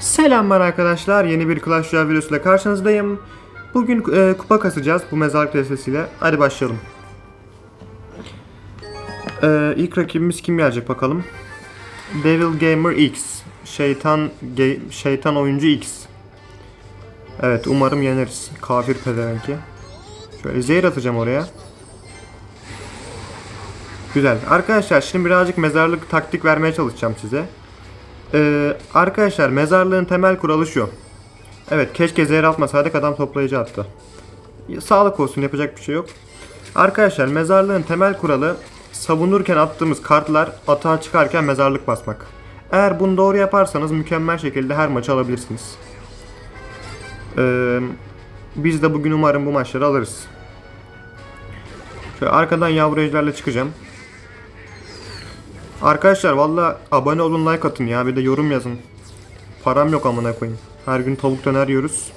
Selamlar arkadaşlar. Yeni bir Clash Royale videosuyla karşınızdayım. Bugün e, kupa kasacağız bu mezarlık destesiyle. Hadi başlayalım. E, ilk rakibimiz kim gelecek bakalım. Devil Gamer X. Şeytan ge- şeytan oyuncu X. Evet umarım yeneriz. Kafir pezevenki. Şöyle zehir atacağım oraya. Güzel. Arkadaşlar şimdi birazcık mezarlık taktik vermeye çalışacağım size. Ee, arkadaşlar mezarlığın temel kuralı şu. Evet keşke zehir atmasaydık adam toplayıcı attı. Sağlık olsun yapacak bir şey yok. Arkadaşlar mezarlığın temel kuralı savunurken attığımız kartlar atağa çıkarken mezarlık basmak. Eğer bunu doğru yaparsanız mükemmel şekilde her maçı alabilirsiniz. Ee, biz de bugün umarım bu maçları alırız. Şöyle arkadan yavru ejderle çıkacağım. Arkadaşlar valla abone olun like atın ya bir de yorum yazın. Param yok amına koyayım. Her gün tavuk döner yiyoruz.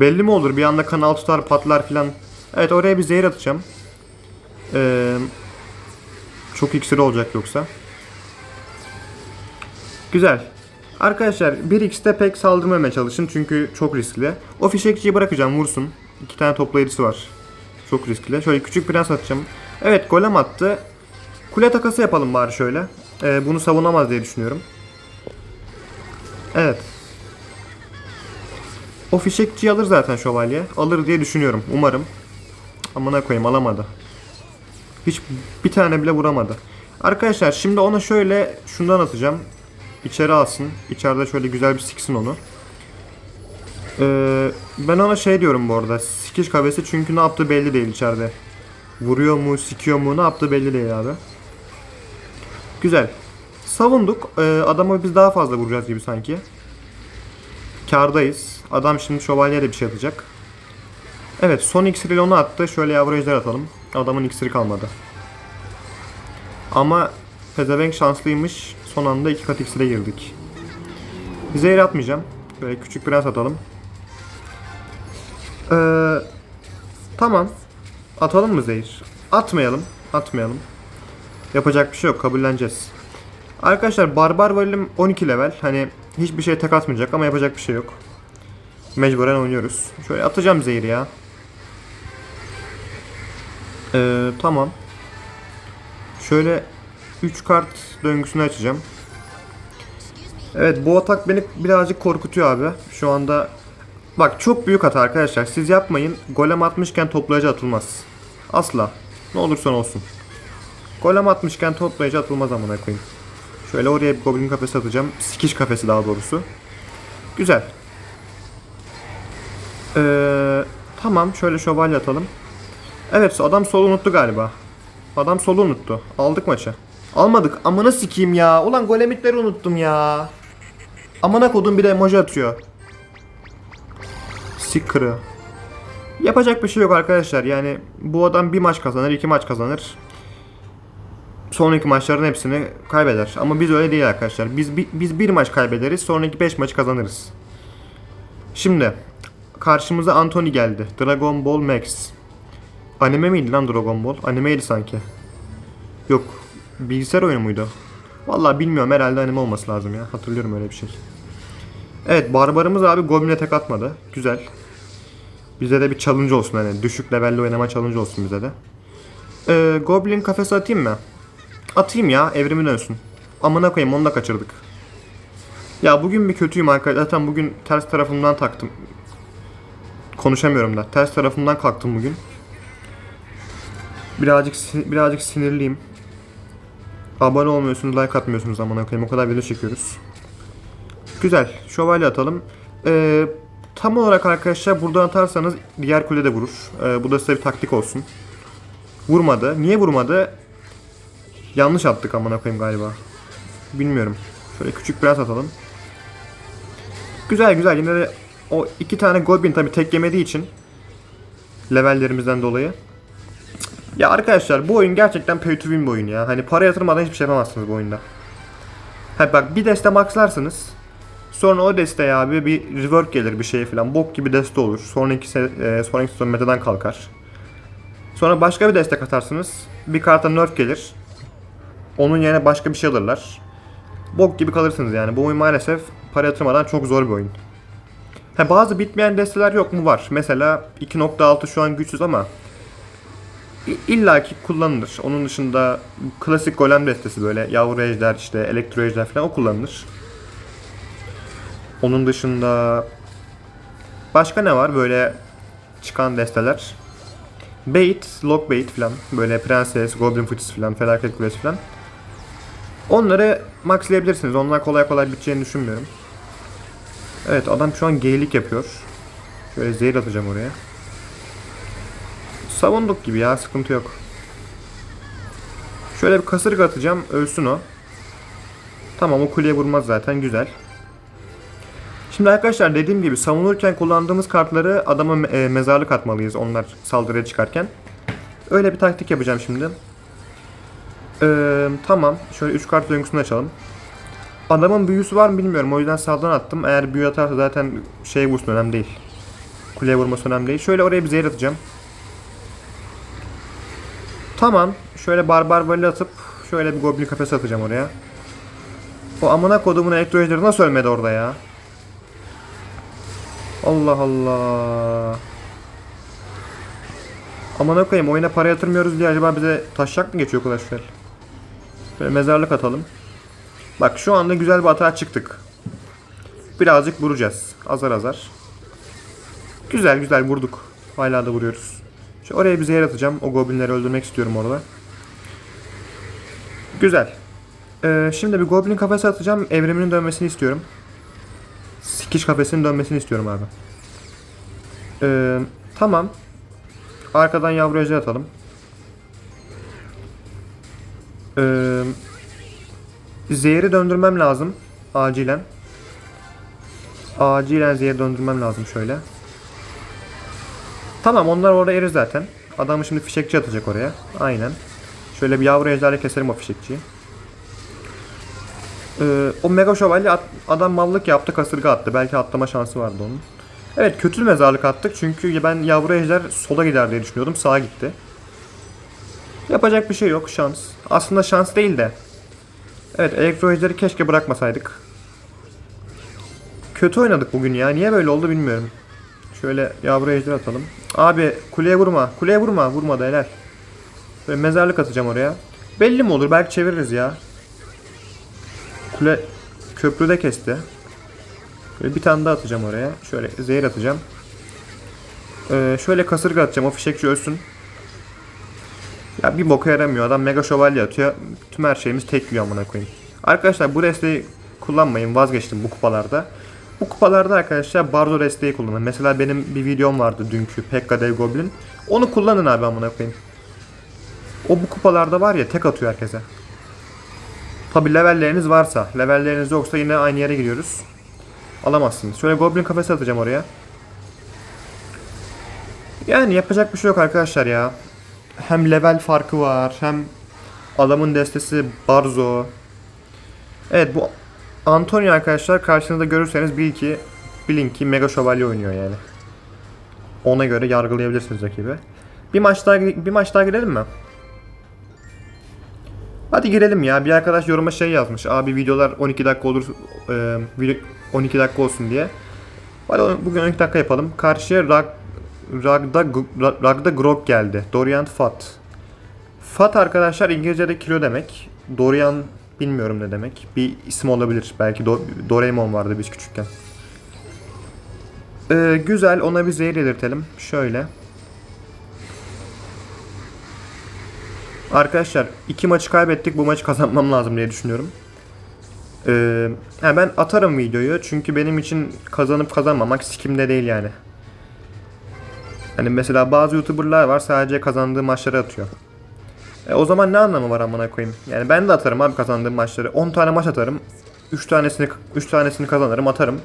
Belli mi olur bir anda kanal tutar patlar filan. Evet oraya bir zehir atacağım. Ee, çok iksir olacak yoksa. Güzel. Arkadaşlar 1x'te pek saldırmamaya çalışın çünkü çok riskli. O fişekçiyi bırakacağım vursun. İki tane toplayıcısı var. Çok riskli. Şöyle küçük prens atacağım. Evet golem attı. Kule takası yapalım bari şöyle. Ee, bunu savunamaz diye düşünüyorum. Evet. O fişekçiyi alır zaten şövalye. Alır diye düşünüyorum. Umarım. Amına koyayım alamadı. Hiç bir tane bile vuramadı. Arkadaşlar şimdi ona şöyle şundan atacağım. İçeri alsın. İçeride şöyle güzel bir siksin onu. Ee, ben ona şey diyorum bu arada. Sikiş kafesi çünkü ne yaptığı belli değil içeride. Vuruyor mu, sikiyor mu, ne yaptığı belli değil abi. Güzel. Savunduk. Ee, adama biz daha fazla vuracağız gibi sanki. Kardayız. Adam şimdi şövalye de bir şey atacak. Evet son iksiri onu attı. Şöyle ejder atalım. Adamın iksiri kalmadı. Ama pezevenk şanslıymış. Son anda iki kat iksire girdik. Zehir atmayacağım. Böyle küçük prens atalım. Ee, tamam. Atalım mı zehir? Atmayalım. Atmayalım. Yapacak bir şey yok. Kabulleneceğiz. Arkadaşlar barbar valim 12 level. Hani hiçbir şey tek atmayacak ama yapacak bir şey yok. Mecburen oynuyoruz. Şöyle atacağım zehri ya. Ee, tamam. Şöyle 3 kart döngüsünü açacağım. Evet bu atak beni birazcık korkutuyor abi. Şu anda Bak çok büyük hata arkadaşlar. Siz yapmayın. Golem atmışken toplayıcı atılmaz. Asla. Ne olursa olsun. Golem atmışken toplayıcı atılmaz amına koyayım. Şöyle oraya bir goblin kafesi atacağım. Sikiş kafesi daha doğrusu. Güzel. Ee, tamam şöyle şövalye atalım. Evet adam solu unuttu galiba. Adam solu unuttu. Aldık maçı. Almadık. Amına sikeyim ya. Ulan golemitleri unuttum ya. Amına kodum bir de emoji atıyor. Sikırı. Yapacak bir şey yok arkadaşlar. Yani bu adam bir maç kazanır, iki maç kazanır. Sonraki maçların hepsini kaybeder. Ama biz öyle değil arkadaşlar. Biz bi- biz bir maç kaybederiz, sonraki 5 maçı kazanırız. Şimdi karşımıza Anthony geldi. Dragon Ball Max. Anime miydi lan Dragon Ball? Animeydi sanki. Yok. Bilgisayar oyunu muydu? Vallahi bilmiyorum herhalde anime olması lazım ya. Hatırlıyorum öyle bir şey. Evet barbarımız abi Goblin'e tek atmadı. Güzel. Bize de bir challenge olsun hani düşük levelli oynama challenge olsun bize de. Ee, Goblin kafesi atayım mı? Atayım ya evrimi dönsün. Amına koyayım onu da kaçırdık. Ya bugün bir kötüyüm arkadaşlar. Zaten bugün ters tarafımdan taktım. Konuşamıyorum da. Ters tarafımdan kalktım bugün. Birazcık birazcık sinirliyim. Abone olmuyorsunuz, like atmıyorsunuz amına koyayım. O kadar video çekiyoruz. Güzel. Şövalye atalım. Ee, tam olarak arkadaşlar buradan atarsanız diğer kule de vurur. Ee, bu da size bir taktik olsun. Vurmadı. Niye vurmadı? Yanlış attık amına koyayım galiba. Bilmiyorum. Şöyle küçük biraz atalım. Güzel güzel. Yine de o iki tane Goblin tabi tek yemediği için levellerimizden dolayı. Ya arkadaşlar bu oyun gerçekten pay to win bir oyun ya. Hani para yatırmadan hiçbir şey yapamazsınız bu oyunda. Ha bak bir deste maxlarsınız. Sonra o desteğe abi bir rework gelir bir şey falan. Bok gibi deste olur. Sonraki e, sonraki sezon metadan kalkar. Sonra başka bir destek atarsınız. Bir karta nerf gelir. Onun yerine başka bir şey alırlar. bok gibi kalırsınız yani. Bu oyun maalesef para yatırmadan çok zor bir oyun. Ha, bazı bitmeyen desteler yok mu? Var. Mesela 2.6 şu an güçsüz ama i- illaki kullanılır. Onun dışında klasik golem destesi böyle yavru ejder işte elektro ejder falan o kullanılır. Onun dışında başka ne var böyle çıkan desteler? Bait, lock bait falan böyle prenses, goblin fıçısı falan, felaket kulesi falan. Onları maxlayabilirsiniz. Onlar kolay kolay biteceğini düşünmüyorum. Evet adam şu an geylik yapıyor. Şöyle zehir atacağım oraya. Savunduk gibi ya sıkıntı yok. Şöyle bir kasırga atacağım ölsün o. Tamam o kuleye vurmaz zaten güzel. Şimdi arkadaşlar dediğim gibi savunurken kullandığımız kartları adama e, mezarlık atmalıyız onlar saldırıya çıkarken. Öyle bir taktik yapacağım şimdi. Ee, tamam şöyle 3 kart döngüsünü açalım. Adamın büyüsü var mı bilmiyorum. O yüzden sağdan attım. Eğer büyü atarsa zaten şey vursun önemli değil. Kuleye vurması önemli değil. Şöyle oraya bir zehir atacağım. Tamam. Şöyle barbar vali atıp şöyle bir goblin kafesi atacağım oraya. O amına kodumun elektro ejderi nasıl ölmedi orada ya? Allah Allah. Amına koyayım oyuna para yatırmıyoruz diye acaba bize taşacak mı geçiyor arkadaşlar? Böyle mezarlık atalım. Bak şu anda güzel bir atağa çıktık. Birazcık vuracağız. Azar azar. Güzel güzel vurduk. Hala da vuruyoruz. Şu oraya bir zehir atacağım. O goblinleri öldürmek istiyorum orada. Güzel. Ee, şimdi bir goblin kafesi atacağım. Evriminin dönmesini istiyorum. Sikiş kafesinin dönmesini istiyorum abi. Ee, tamam. Arkadan yavru ejder atalım. Ee, zehri döndürmem lazım. Acilen. Acilen zehri döndürmem lazım şöyle. Tamam onlar orada erir zaten. Adamı şimdi fişekçi atacak oraya. Aynen. Şöyle bir yavru ejderle keserim o fişekçiyi. Ee, o mega şövalye at- adam mallık yaptı kasırga attı. Belki atlama şansı vardı onun. Evet kötü mezarlık attık çünkü ben yavru ejder sola gider diye düşünüyordum. Sağa gitti. Yapacak bir şey yok şans. Aslında şans değil de. Evet elektro ejderi keşke bırakmasaydık. Kötü oynadık bugün ya. Niye böyle oldu bilmiyorum. Şöyle yavru ejder atalım. Abi kuleye vurma. Kuleye vurma. Vurmadı helal. Böyle mezarlık atacağım oraya. Belli mi olur? Belki çeviririz ya. Kule köprüde kesti. Böyle bir tane daha atacağım oraya. Şöyle zehir atacağım. Ee, şöyle kasırga atacağım. O fişekçi ölsün. Ya bir boka yaramıyor. Adam mega şövalye atıyor. Tüm her şeyimiz tek yiyor amına koyayım. Arkadaşlar bu desteği kullanmayın. Vazgeçtim bu kupalarda. Bu kupalarda arkadaşlar Bardo desteği kullanın. Mesela benim bir videom vardı dünkü Pekka Dev Goblin. Onu kullanın abi amına koyayım. O bu kupalarda var ya tek atıyor herkese. Tabi levelleriniz varsa. Levelleriniz yoksa yine aynı yere giriyoruz. Alamazsınız. Şöyle Goblin kafesi atacağım oraya. Yani yapacak bir şey yok arkadaşlar ya. Hem level farkı var hem adamın destesi Barzo. Evet bu Antonio arkadaşlar karşınızda görürseniz bil ki bilin ki Mega Şövalye oynuyor yani. Ona göre yargılayabilirsiniz rakibi. Bir maç daha bir maç daha girelim mi? Hadi girelim ya. Bir arkadaş yoruma şey yazmış. Abi videolar 12 dakika olur e, video 12 dakika olsun diye. Hadi bugün 12 dakika yapalım. Karşıya Rag, Ragda, Ra- Ragda Grog geldi. Dorian Fat. Fat arkadaşlar İngilizce'de kilo demek. Dorian bilmiyorum ne demek. Bir isim olabilir. Belki Do- Doraemon vardı biz küçükken. Ee, güzel ona bir zehir yedirtelim. Şöyle. Arkadaşlar iki maçı kaybettik. Bu maçı kazanmam lazım diye düşünüyorum. Ee, ben atarım videoyu çünkü benim için kazanıp kazanmamak sikimde değil yani. Hani mesela bazı youtuberlar var sadece kazandığı maçları atıyor. E, o zaman ne anlamı var amına koyayım? Yani ben de atarım abi kazandığım maçları. 10 tane maç atarım. 3 tanesini 3 tanesini kazanırım, atarım.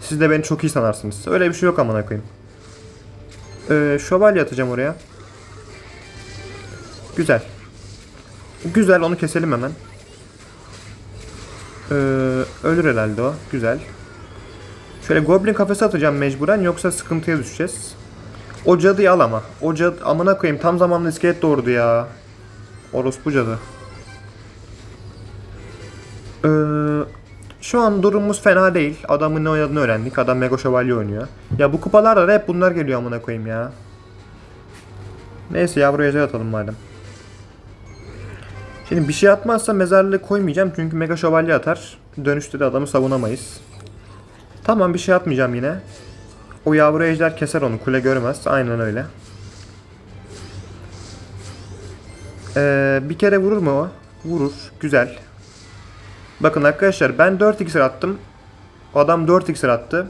Siz de beni çok iyi sanarsınız. Öyle bir şey yok amına koyayım. Ee, şövalye atacağım oraya. Güzel. Güzel onu keselim hemen. Ee, ölür herhalde o. Güzel. Şöyle goblin kafesi atacağım mecburen yoksa sıkıntıya düşeceğiz. O cadıyı al ama. O cadı amına koyayım tam zamanlı iskelet doğurdu ya. Orospu cadı. Ee, şu an durumumuz fena değil. Adamın ne oynadığını öğrendik. Adam Mega Şövalye oynuyor. Ya bu kupalarda da hep bunlar geliyor amına koyayım ya. Neyse ya buraya şey atalım madem. Şimdi bir şey atmazsa mezarlığı koymayacağım çünkü Mega Şövalye atar. Dönüşte de adamı savunamayız. Tamam bir şey atmayacağım yine. O yavru ejder keser onu. Kule görmez. Aynen öyle. Ee, bir kere vurur mu o? Vurur. Güzel. Bakın arkadaşlar ben 4 iksir attım. Adam 4 iksir attı.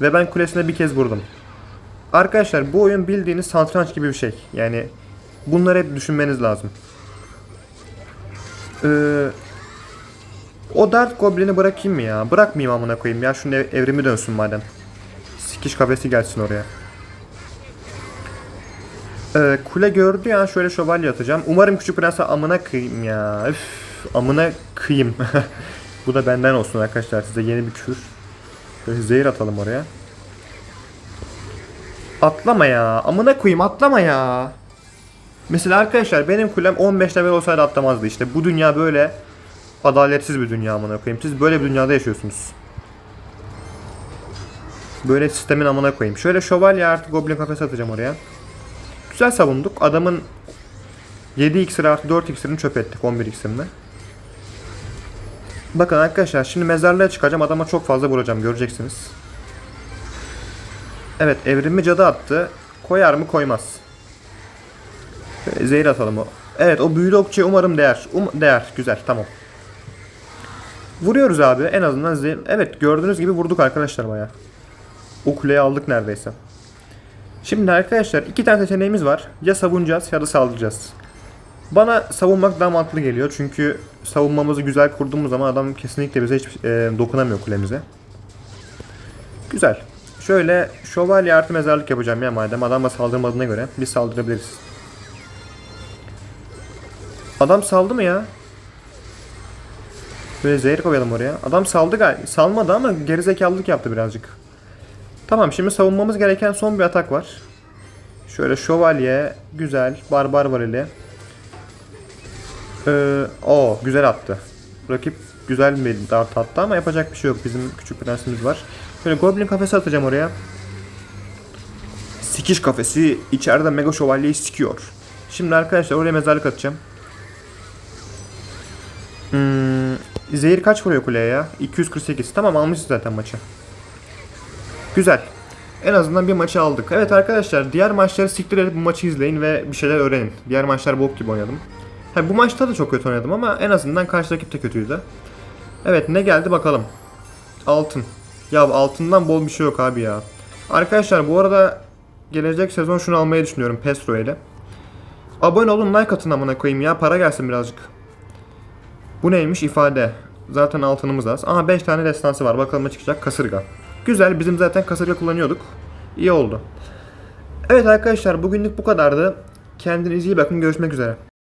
Ve ben kulesine bir kez vurdum. Arkadaşlar bu oyun bildiğiniz satranç gibi bir şey. Yani bunları hep düşünmeniz lazım. Ee, o Dart Goblin'i bırakayım mı ya? Bırakmayayım amına koyayım ya. Şunun ev- evrimi dönsün madem. Sikiş kafesi gelsin oraya. Ee, kule gördü ya şöyle şövalye atacağım. Umarım küçük prense amına kıyayım ya. Üf, amına kıyayım. Bu da benden olsun arkadaşlar size yeni bir küfür. Böyle zehir atalım oraya. Atlama ya. Amına koyayım atlama ya. Mesela arkadaşlar benim kulem 15 level olsaydı atlamazdı işte. Bu dünya böyle adaletsiz bir dünya amına koyayım. Siz böyle bir dünyada yaşıyorsunuz. Böyle sistemin amına koyayım. Şöyle şövalye artı goblin kafesi atacağım oraya. Güzel savunduk. Adamın 7 iksir artı 4 iksirini çöp ettik 11 iksirini. Bakın arkadaşlar şimdi mezarlığa çıkacağım. Adama çok fazla vuracağım göreceksiniz. Evet evrimi cadı attı. Koyar mı koymaz. Zehir atalım o. Evet o büyülü okçuya umarım değer. Um değer. Güzel tamam. Vuruyoruz abi. En azından zehir. Evet gördüğünüz gibi vurduk arkadaşlar baya. O kuleyi aldık neredeyse. Şimdi arkadaşlar iki tane seçeneğimiz var. Ya savunacağız ya da saldıracağız. Bana savunmak daha mantıklı geliyor. Çünkü savunmamızı güzel kurduğumuz zaman adam kesinlikle bize hiç e, dokunamıyor kulemize. Güzel. Şöyle şövalye artı mezarlık yapacağım ya madem adama saldırmadığına göre biz saldırabiliriz. Adam saldı mı ya? Böyle zehir koyalım oraya. Adam saldı galiba. Salmadı ama gerizekalılık yaptı birazcık. Tamam şimdi savunmamız gereken son bir atak var. Şöyle şövalye, güzel, barbar var ile. Ee, o güzel attı. Rakip güzel bir dart attı ama yapacak bir şey yok. Bizim küçük prensimiz var. Şöyle goblin kafesi atacağım oraya. Sikiş kafesi içeride mega şövalyeyi sikiyor. Şimdi arkadaşlar oraya mezarlık atacağım. Hmm, zehir kaç vuruyor kuleye ya? 248. Tamam almışız zaten maçı. Güzel. En azından bir maçı aldık. Evet arkadaşlar diğer maçları siktir edip bu maçı izleyin ve bir şeyler öğrenin. Diğer maçlar bok gibi oynadım. Ha, bu maçta da çok kötü oynadım ama en azından karşı rakip de kötüydü. Evet ne geldi bakalım. Altın. Ya altından bol bir şey yok abi ya. Arkadaşlar bu arada gelecek sezon şunu almayı düşünüyorum Pestro ile. Abone olun like atın amına koyayım ya para gelsin birazcık. Bu neymiş ifade. Zaten altınımız az. Aha 5 tane destansı var. Bakalım ne çıkacak. Kasırga. Güzel. Bizim zaten kasırga kullanıyorduk. İyi oldu. Evet arkadaşlar bugünlük bu kadardı. Kendinize iyi bakın. Görüşmek üzere.